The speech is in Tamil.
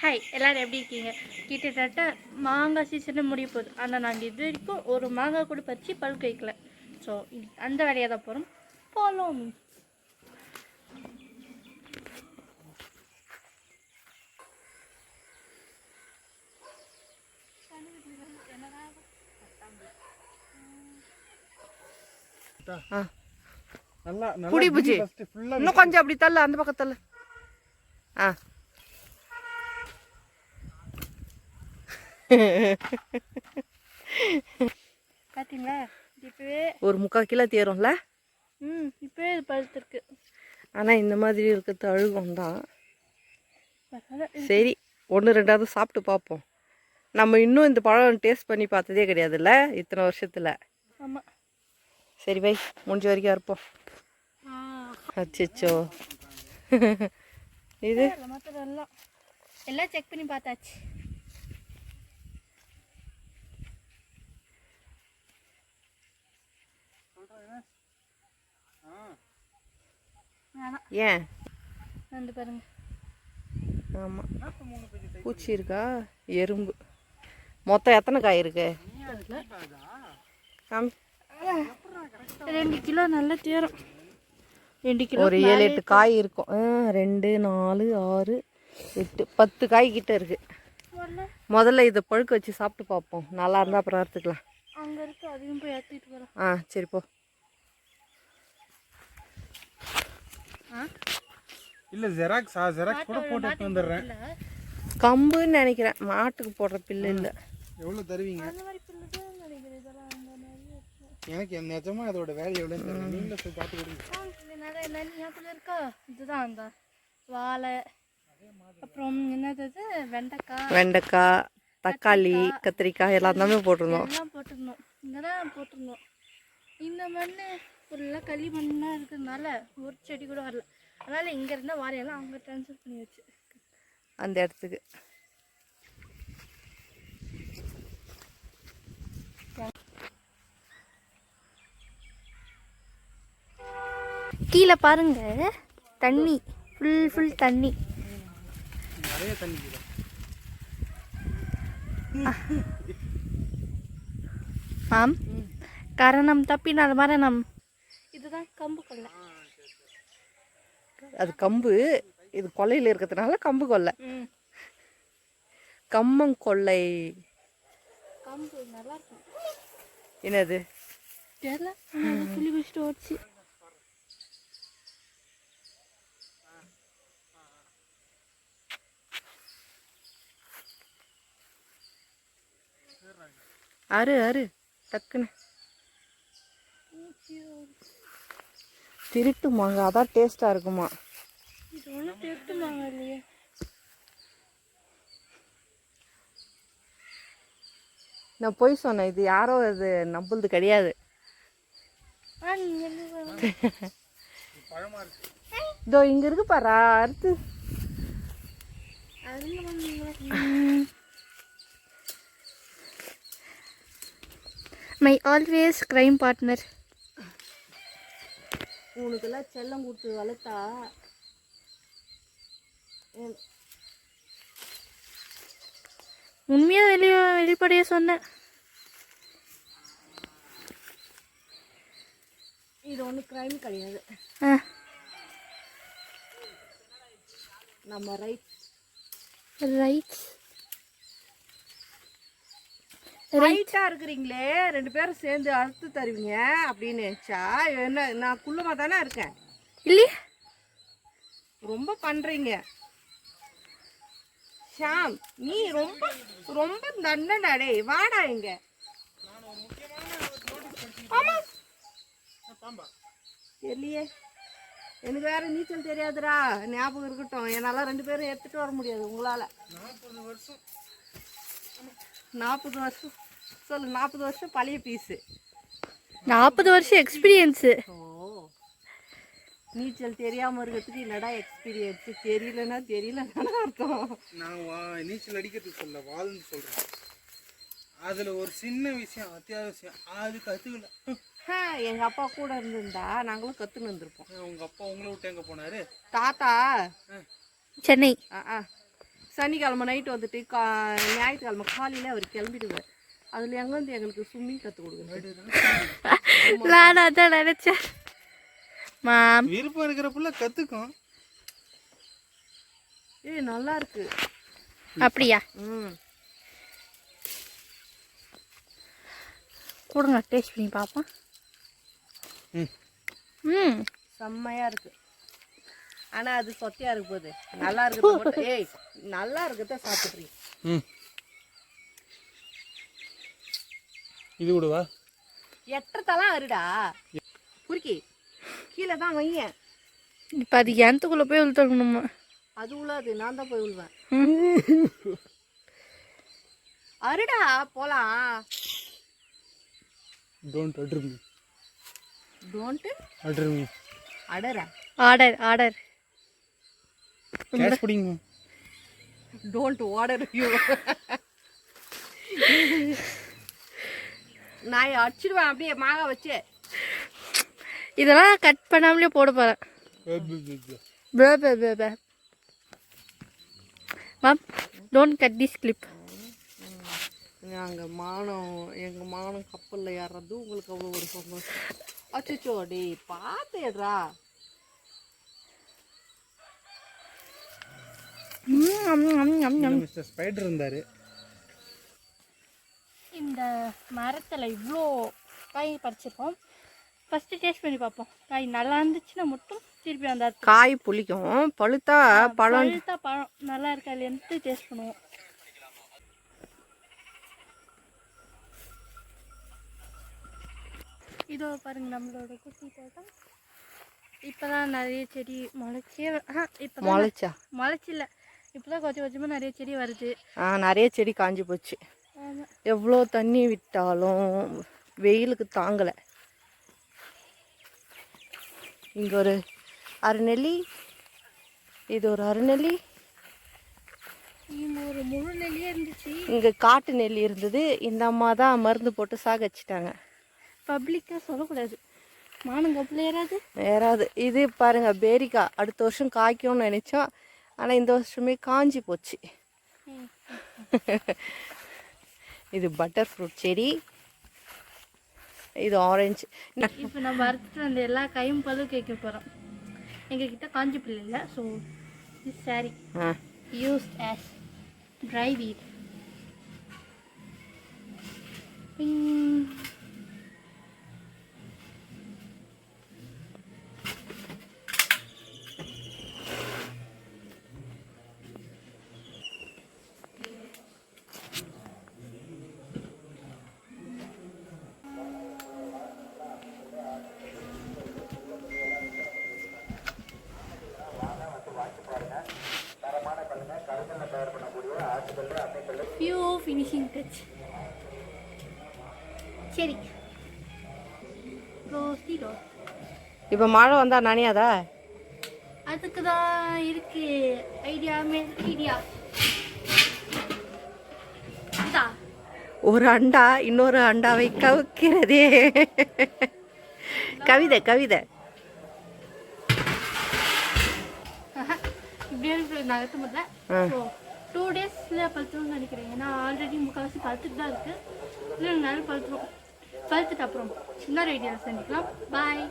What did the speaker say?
ஹாய் எல்லாரும் எப்படி இருக்கீங்க? கிட்டத்தட்ட மாங்காய் சீசனே முடிய போகுது. ஆனால் நாங்கள் இது வரைக்கும் ஒரு மாங்காய் கூட பறித்து பழுக்க வைக்கல ஸோ அந்த வேலையை தான் போகிறோம் ஃபாலோ மீ ஆ. நல்லா புடி ஆ இன்னும் கொஞ்சம் அப்படி தள்ள அந்த பக்கம் தள்ள. ஆ. பார்த்தீங்களா இப்போவே ஒரு முக்கால் கிலோ தேரும்ல? ம் இப்போவே இது பழுத்துருக்கு ஆனால் இந்த மாதிரி இருக்கிறது அழுகும் தான். சரி ஒன்று ரெண்டாவது சாப்பிட்டு பார்ப்போம் நம்ம இன்னும் இந்த பழம் டேஸ்ட் பண்ணி பார்த்ததே கிடையாதுல்ல இத்தனை வருஷத்தில். ஆமாம் சரி பை முடிஞ்ச வரைக்கும் இருப்போம் அச்சோ இது? எல்லாம் செக் பண்ணி பார்த்தாச்சு. ஏன்? வந்து பாருங்க. ஆமாம் பூச்சி இருக்கா? எறும்பு. மொத்தம் எத்தனை காய் இருக்கு? ரெண்டு கிலோ நல்லா தேரும். ரெண்டு கிலோ ஒரு ஏழு எட்டு காய் இருக்கும். ஆ, ரெண்டு நாலு ஆறு எட்டு பத்து காய் கிட்ட இருக்கு. முதல்ல இதை பழுக்க வச்சு சாப்பிட்டு பார்ப்போம். நல்லா இருந்தால் அப்புறம் அறுத்துக்கலாம். அங்கே இருக்கு அதையும் போய் ஏற்றிட்டு போகிறோம் ஆ சரி போ. இல்ல ஜெராக்ஸ் ஆ ஜெராக்ஸ் கூட போட்டு வந்துடுறேன். கம்புன்னு நினைக்கிறேன். மாட்டுக்கு போடுற பில்லு இல்லை. எவ்வளவு தருவீங்க. எனக்கு என் நிஜமா அதோட வேலை தெரியல. நீங்களே போய் பார்த்து கொடுங்க. ஞாபகம் இருக்கா? இதுதான் அந்த வாழை. அப்புறம் என்னது அது? வெண்டைக்காய். வெண்டைக்காய் தக்காளி கத்திரிக்காய். எல்லாமே போட்டிருந்தோம். எல்லாம் போட்டிருந்தோம். இங்கே தான் போட்டிருந்தோம். இந்த மண் ஃபுல்லாக களி மண்ணாக இருக்கிறதுனால ஒரு செடி கூட வரல. அதனால் இங்கே இருந்தால் வாரையெல்லாம் அங்கே ட்ரான்ஸ்ஃபர் பண்ணி வச்சு அந்த இடத்துக்கு. கீழே பாருங்க தண்ணி. ஃபுல் ஃபுல் தண்ணி. நிறைய தண்ணி. ஆம். கரணம் தப்பினால் மரணம். இதுதான் கம்பு கொள்ளை. அது கம்பு இது கொல்லையில் இருக்கிறதுனால கம்பு கொல்லை கம்மங்கொல்லை என்னது? அரு அரு டக்குன்னு. திருட்டு மாங்காய் அதான் டேஸ்ட்டாக இருக்குமா? இது ஒன்றும் டேஸ்ட்டுமாங்க இல்லையே. நான் போய் சொன்னேன் இது யாரோ இது நம்மளது கிடையாது. இதோ இங்கே இருக்கு பாரா அடுத்து. மை ஆல்வேஸ் க்ரைம் பார்ட்னர் உனக்கெல்லாம் செல்லம் கொடுத்து வளர்த்தா உண்மையாக வெளியே வெளிப்படையாக சொன்னேன் இது ஒன்றும் க்ரைம் கிடையாது. நம்ம ரைட் ரைட் ரைட்டாக இருக்கிறீங்களே ரெண்டு பேரும் சேர்ந்து அறுத்து தருவீங்க அப்படின்னு நினச்சா என்ன நான் குள்ளமாக தானே இருக்கேன்? இல்லையே. ரொம்ப பண்ணுறீங்க ஷாம் நீ ரொம்ப ரொம்ப தண்டடா டேய் வாடா இங்க. ஆமா. தெரியலையே. எனக்கு வேற நீச்சல் தெரியாதுடா ஞாபகம் இருக்கட்டும். என்னால் ரெண்டு பேரும் எடுத்துட்டு வர முடியாது உங்களால். நாற்பது வருஷம் சொல்லு நாற்பது வருஷம் பழைய பீஸு நாற்பது வருஷம் எக்ஸ்பீரியன்ஸு ஓ. நீச்சல் தெரியாமல் இருக்கிறதுக்கு என்னடா எக்ஸ்பீரியன்ஸு தெரியலன்னா தெரியலன்னா அர்த்தம். நான் வா நீச்சல் அடிக்கிறதுக்கு சொல்ல வாழ்ந்து சொல்றேன். அதுல ஒரு சின்ன விஷயம் அத்தியாவசியம். அது கத்துக்கல. ஆ, எங்க அப்பா கூட இருந்திருந்தா நாங்களும் கத்துன்னு இருந்திருப்போம். உங்க அப்பா உங்களை விட்டு எங்க போனாரு? தாத்தா. சென்னை. ஆ, ஆ. சனிக்கிழமை நைட்டு வந்துட்டு கா ஞாயிற்றுக்கிழமை காலையில் அவர் கிளம்பிடுவார். அதில் எங்கேருந்து எங்களுக்கு ஸ்விம்மிங் கற்றுக் கொடுக்குறது? நான் அதான் நினைச்சேன். மாம். விருப்பம் இருக்கிற புள்ள கற்றுக்கும் ஏய் நல்லா இருக்கு. அப்படியா? ம். கொடுங்க டேஸ்ட் பண்ணி பார்ப்போம். ம். ம். செம்மையா இருக்கு ஆனா அது சொத்தையா இருக்கு போகுது. நல்லா இருக்குது மட்டும் ஏய் நல்லா இருக்கிறத சாப்பிட்றீங்க ம். இது கூடவா எட்டத்தெல்லாம் அருடா. குறுக்கி. கீழே தான் வையேன். இப்போ அது எனத்துக்குள்ளே போய் உளுத்தணுமா அது உள்ளது. நான் தான் போய் விழுவேன் அருடா போலாம். டோன்ட் அட்ரு மீ டோன்ட்டு அட்ரு மீ அடரா ஆர்டர் ஆர்டர் கேஷ் பிடிங்க. டோன்ட் ஆர்டர் யூ நான் அடிச்சிடுவேன் அப்படியே மாங்கா வச்சு. இதெல்லாம் கட் பண்ணாமலே போட போகிறேன் பே பே பே பே. Ma'am don't cut this clip நாங்கள் மானம் எங்கள் மானம் கப்பலில் ஏறுறது உங்களுக்கு அவ்வளோ ஒரு சந்தோஷம். அச்சோ டேய் பார்த்துடுறா மிஸ்டர் ஸ்பைடர் இருந்தாரு. இந்த மரத்தில் இவ்வளோ காய் பறிச்சிருக்கோம். ஃபஸ்ட்டு டேஸ்ட் பண்ணி பார்ப்போம். காய் நல்லா இருந்துச்சுன்னா மட்டும் திருப்பி அந்த காய் புளிக்கும். பழுத்தா பழம். பழுத்தா பழம். நல்லா இருக்கா இல்லையான்ட்டு டேஸ்ட் பண்ணுவோம்? இதோ பாருங்க நம்மளோட குட்டி தோட்டம். இப்போதான் நிறைய செடி முளைச்சே ஆ இப்போ முளைச்சா? முளைச்சில்ல. இப்போதான் கொஞ்சம் கொஞ்சமாக நிறைய செடி வருது. ஆ நிறைய செடி காஞ்சி போச்சு. எவ்வளோ தண்ணி விட்டாலும் வெயிலுக்கு தாங்கலை. இங்கே ஒரு அரைநெல்லி இது ஒரு அரைநெல்லி. ஒரு முழு நெல்லியே இருந்துச்சு. இங்கே காட்டு நெல்லி இருந்தது. இந்த அம்மா தான் மருந்து போட்டு சாகச்சிட்டாங்க பப்ளிக்காக சொல்லக்கூடாது. மானங்கப்பில் ஏறாது வேறாது இது பாருங்க பேரிக்கா அடுத்த வருஷம் காய்க்கும்னு நினைச்சோம். ஆனால் இந்த வருஷமே காஞ்சி போச்சு. இது பட்டர் ஃப்ரூட் செடி. இது ஆரஞ்சு இப்போ நம்ம அறுத்துட்டு வந்த எல்லா கையும் பழு கேட்க போகிறோம் எங்ககிட்ட காஞ்சி பிள்ளை இல்லை ஸோ சாரி ஆ. used as dry finishing touch. சரி இப்போ மழை வந்தால் நனையாதா? அதுக்கு தான் இருக்கு. ஐடியா மேல் ஐடியா ஒரு அண்டா இன்னொரு அண்டாவை கவுக்கிறதே. கவிதை கவிதை. இப்படியே நகர்த்த முடியல டூ டேஸில் பழுத்துரும்னு நினைக்கிறேன். ஏன்னா ஆல்ரெடி முக்கால்வாசி பழுத்துட்டு தான் இருக்குது இன்னும் நாள் பழுத்துரும் பழுத்துட்டு அப்புறம் இன்னொரு ஐடியாவில் செஞ்சுக்கலாம் பாய்